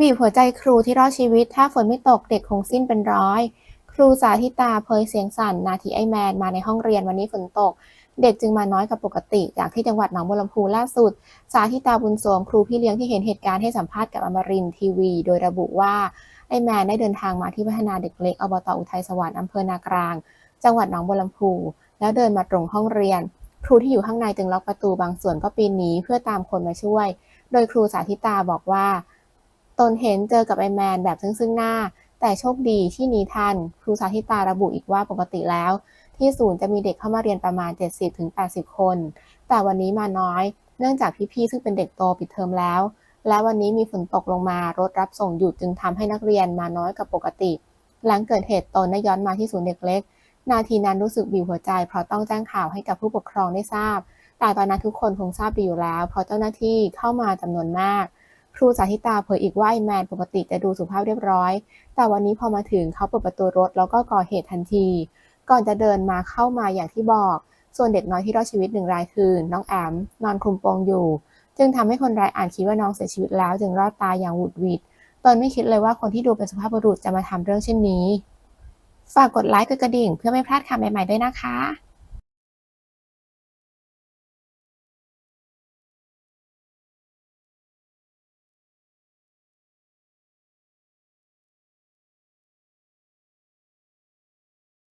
บีบหัวใจครูที่รอดชีวิต ถ้าฝนไม่ตกเด็กคงสิ้นเป็นร้อย ครูสาธิตาเผยเสียงสั่น นาทีไอแมนมาในห้องเรียนวันนี้ฝนตก เด็กจึงมาน้อยกว่าปกติ จากที่จังหวัดหนองบัวลำพูล่าสุด สาธิตาบุญสวงครูพี่เลี้ยงที่เห็นเหตุการณ์ให้สัมภาษณ์กับอมรินทีวี โดยระบุว่าไอแมนได้เดินทางมาที่พัฒนาเด็กเล็กอบตอุทัยสวรรค์อำเภอนากลาง จังหวัดหนองบัวลำพู แล้วเดินมาตรงห้องเรียน ครูที่อยู่ข้างในจึงล็อกประตูบางส่วนก็ปีนหนีเพื่อตามคนมาช่วย โดยครูสาธิตาบอกว่า ตนเห็นเจอกับไอแมนแบบซึ่งซึ่งหน้า แต่โชคดีที่หนีทัน ครูสาธิตาระบุอีกว่าปกติแล้ว ที่ศูนย์จะมีเด็กเข้ามาเรียนประมาณ 70-80 คน แต่วันนี้มาน้อย เนื่องจากพี่ๆซึ่งเป็นเด็กโตปิดเทอมแล้ว และวันนี้มีฝนตกลงมารถรับส่งหยุดจึงทำให้นักเรียนมาน้อยกว่าปกติ หลังเกิดเหตุตนได้ย้อนมาที่ศูนย์เด็กเล็ก นาทีนั้นรู้สึกบีบหัวใจ เพราะต้องแจ้งข่าวให้กับผู้ปกครองได้ทราบ แต่ตอนนั้นทุกคนคงทราบดีอยู่แล้ว เพราะเจ้าหน้าที่เข้ามาจำนวนมาก ครูสาธิตาเผยอีกว่าไอแมนปกติจะดูสุภาพเรียบร้อย แต่วันนี้พอมาถึงเขาเปิดประตูรถแล้วก็ก่อเหตุทันที ก่อนจะเดินมาเข้ามาอย่างที่บอก ส่วนเด็กน้อยที่รอดชีวิตหนึ่งรายคือน้องแอมนอนคลุมโปงอยู่ จึงทำให้คนร้ายอ่านคิดว่าน้องเสียชีวิตแล้ว จึงรอดตายอย่างหวุดหวิดตนไม่คิดเลยว่าคนที่ดูเป็นสุภาพบุรุษจะมาทำเรื่องเช่นนี้ ฝากกดไลค์กดกระดิ่ง เพื่อไม่พลาดข่าวใหม่ๆด้วยนะคะ